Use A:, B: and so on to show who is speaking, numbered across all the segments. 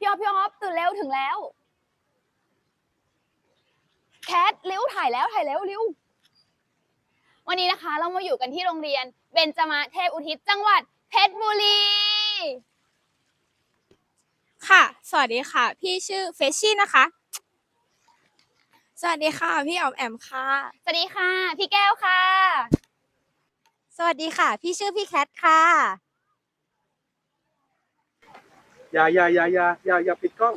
A: พี่ออฟพี่ออฟตื่นแล้วถึงแล้ว แคทเร็วถ่ายแล้วถ่ายแล้วเร็ววันนี้นะคะ เรามาอยู่กันที่โรงเรียน เบญจมาเทพอุทิศจังหวัดเพชรบุรี
B: ค่ะ สวัสดีค่ะ พี่ชื่อเฟชชี่นะคะ สวัสดีค่ะ พี่ออมแอมค่ะ
A: สวัสดีค่ะ พี่แก้วค่ะ
B: สวัสดีค่ะ พี่ชื่อพี่แคทค่ะ
C: อย่าอย่าอย่าอย่าอย่าอย่าปิดกล้อง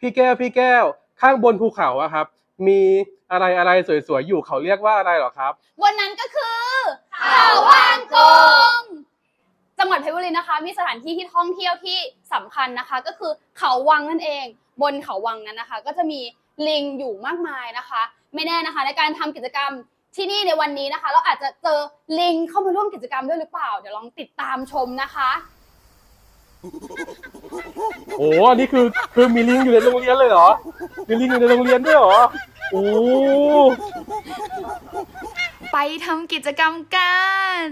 C: พี่แก้วพี่แก้ว ข้างบนภูเขาอะครับ มีอะไรอะไรสวยๆอยู่เขาเรียกว่าอะไรเหรอครับ
A: บนนั้นก็คือเขาวางกง จังหวัดเพชรบุรีนะคะ มีสถานที่ที่ท่องเที่ยวที่สำคัญนะคะ ก็คือเขาวังนั่นเอง บนเขาวังนั้นนะคะ ก็จะมีลิงอยู่มากมายนะคะ ไม่แน่นะคะ ในการทำกิจกรรมที่นี่ในวันนี้นะคะ เราอาจจะเจอลิงเข้ามาร่วมกิจกรรมด้วยหรือเปล่า เดี๋ยวลองติดตามชมนะคะ
C: โอ้อันนี่คือคือมีลิงอยู่ในโรงเรียนเลยเหรอ มีลิงอยู่ในโรงเรียนด้วยเหรอ โอ้
A: ไปทำกิจกรรมกัน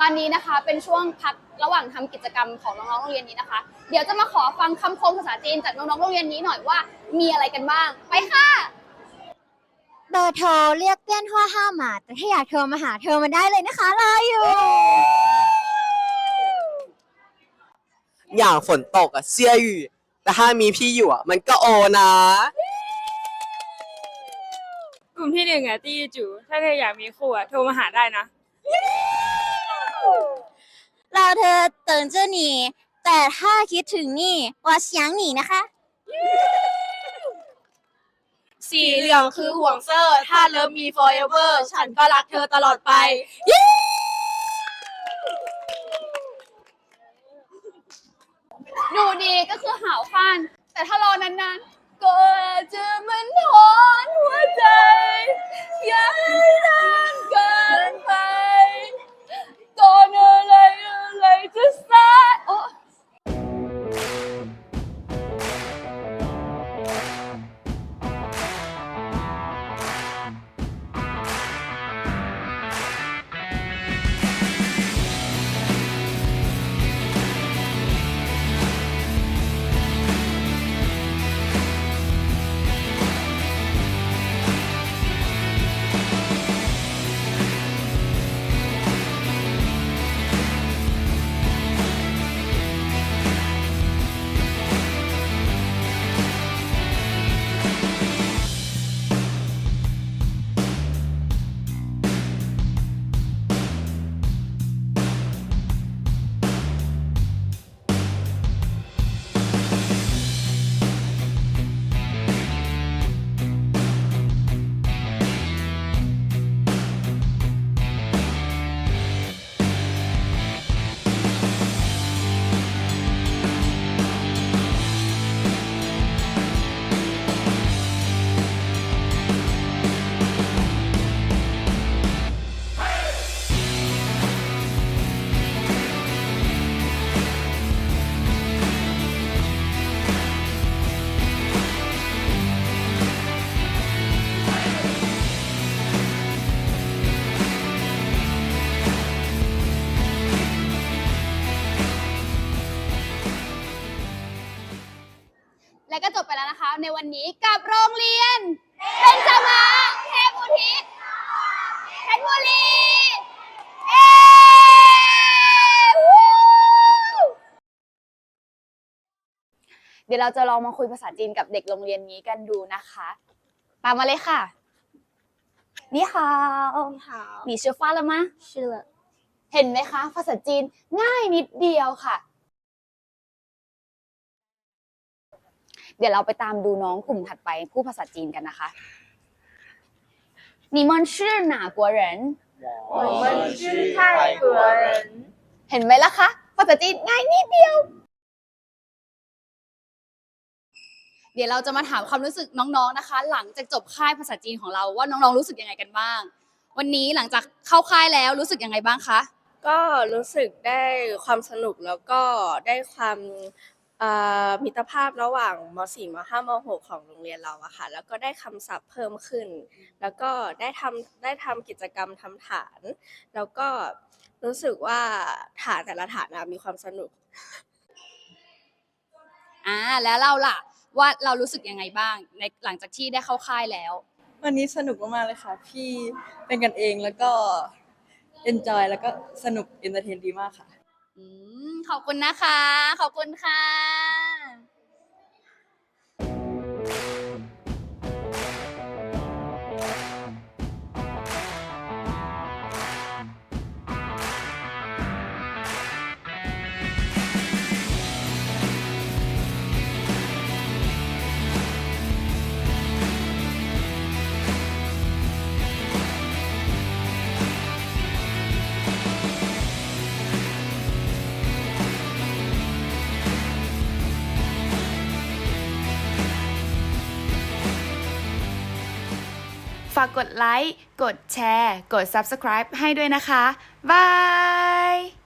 A: ตอนนี้นะคะเป็นช่วงพักระหว่างทำกิจกรรมของน้องๆโรงเรียนนี้นะคะ เดี๋ยวจะมาขอฟังคำคมภาษาจีนจากน้องๆโรงเรียนนี้หน่อยว่ามีอะไรกันบ้าง ไปค่ะ
D: เบอร์โทรเรียกเตี้ยนห้อห้าหมาแต่ถ้าอยากโทรมาหาเธอมาได้เลยนะคะรออยู่
E: อย่างฝนตกอะเสียอยู่แต่ถ้ามีพี่อยู่อะมันก็โอนะ
B: กลุ่มที่หนึ่งอะตีจูถ้าเธออยากมีคู่อะโทรมาหาได้นะ
D: เราเธอเตินเจอหนี แต่ถ้าคิดถึงนี่ว่าเสียงหนีนะคะ
B: สีเหลืองคือห่วงเซอร์ ถ้าเลิฟมี forever ฉันก็รักเธอตลอดไป
A: ดูดีก็คือหาวฟัน แต่ถ้ารอนานๆ ก็อาจจะมันถอนหัวใจ อย่าให้นานเกินไป จบไปแล้วนะคะ ในวันนี้กับโรงเรียน เป็นจมาเทพอุทิศเพชรบุรีเอ้วู้เดี๋ยวเราจะลองมาคุยภาษาจีนกับเด็กโรงเรียนนี้กันดูนะคะ ตามมาเลยค่ะ นี่ค่ะ你吃饭了吗
D: 是了
A: เห็นไหมคะ ภาษาจีนง่ายนิดเดียวค่ะ เดี๋ยวเราไปตามดูน้องกลุ่มถัดไปพูดภาษาจีนกันนะคะ你们是哪国人
F: 我们是泰国人。
A: เห็นไหมล่ะคะ ภาษาจีนง่ายนิดเดียว เดี๋ยวเราจะมาถามความรู้สึกน้องๆนะคะ หลังจากจบค่ายภาษาจีนของเราว่าน้องๆรู้สึกยังไงกันบ้าง วันนี้หลังจากเข้าค่ายแล้วรู้สึกยังไงบ้างคะ
G: ก็รู้สึกได้ความสนุกแล้วก็ได้ความเอ่อ มิตรภาพระหว่างม .4 ม .5 ม .6 ของโรงเรียนเราอะค่ะ แล้วก็ได้คำศัพท์เพิ่มขึ้น แล้วก็ได้ทำได้ทำกิจกรรมทำฐาน แล้วก็รู้สึกว่าฐานแต่ละฐานอะมีความสนุก
A: อ่าแล้วเราล่ะว่าเรารู้สึกยังไงบ้างในหลังจากที่ได้เข้าค่ายแล้ว
H: วันนี้สนุกมากๆเลยค่ะ พี่เป็นกันเองแล้วก็ enjoy แล้วก็สนุก entertain ดีมากค่ะ
A: อืมขอบคุณนะคะ ขอบคุณค่ะา
I: กกดไลค์ กดแชร์ กด Subscribe ให้ด้วยนะคะ บาย